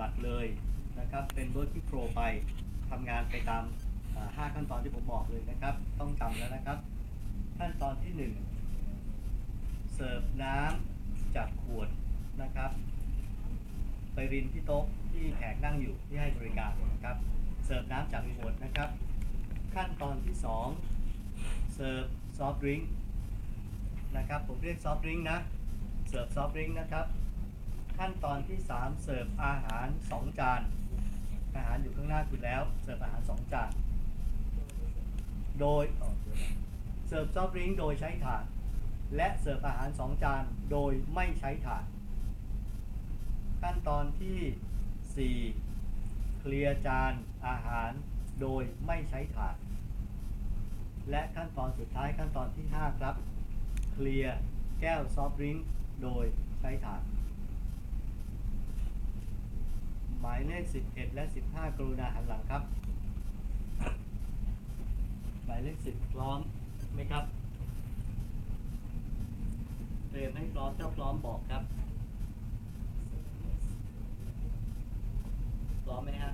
บัติเลยนะครับ เป็น working flow ไปทำงานไปตามห้าขั้นตอนที่ผมบอกเลยนะครับ ต้องจำแล้วนะครับ ขั้นตอนที่หนึ่งเสิร์ฟน้ำจากขวดนะครับ ไปรินที่โต๊ะที่แขกนั่งอยู่ที่ให้บริการนะครับ เสิร์ฟน้ำจากขวดนะครับ ขั้นตอนที่สองเสิร์ฟซอฟต์ดริงก์นะครับ ผมเรียกซอฟต์ดริงก์นะ เสิร์ฟซอฟต์ดริงก์นะครับ ขั้นตอนที่ 3 เสิร์ฟอาหาร 2 จาน อาหารอยู่ข้างหน้าคุณแล้ว เสิร์ฟอาหาร 2 จาน โดยเสิร์ฟซอฟต์ริงโดยใช้ถาด และเสิร์ฟอาหาร 2 จานโดยไม่ใช้ถาด ขั้นตอนที่ 4 เคลียร์จานอาหารโดยไม่ใช้ถาด และขั้นตอนสุดท้ายขั้นตอนที่ 5 ครับ เคลียร์แก้วซอฟต์ริงโดยใช้ถาด หมายเลข 11 และ 15 กรุณาหันหลังครับ หมายเลข 10 พร้อมไหมครับเตรียมให้พร้อมถ้าพร้อมบอกครับ พร้อมไหมฮะ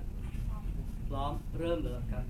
พร้อมเริ่มเลยครับ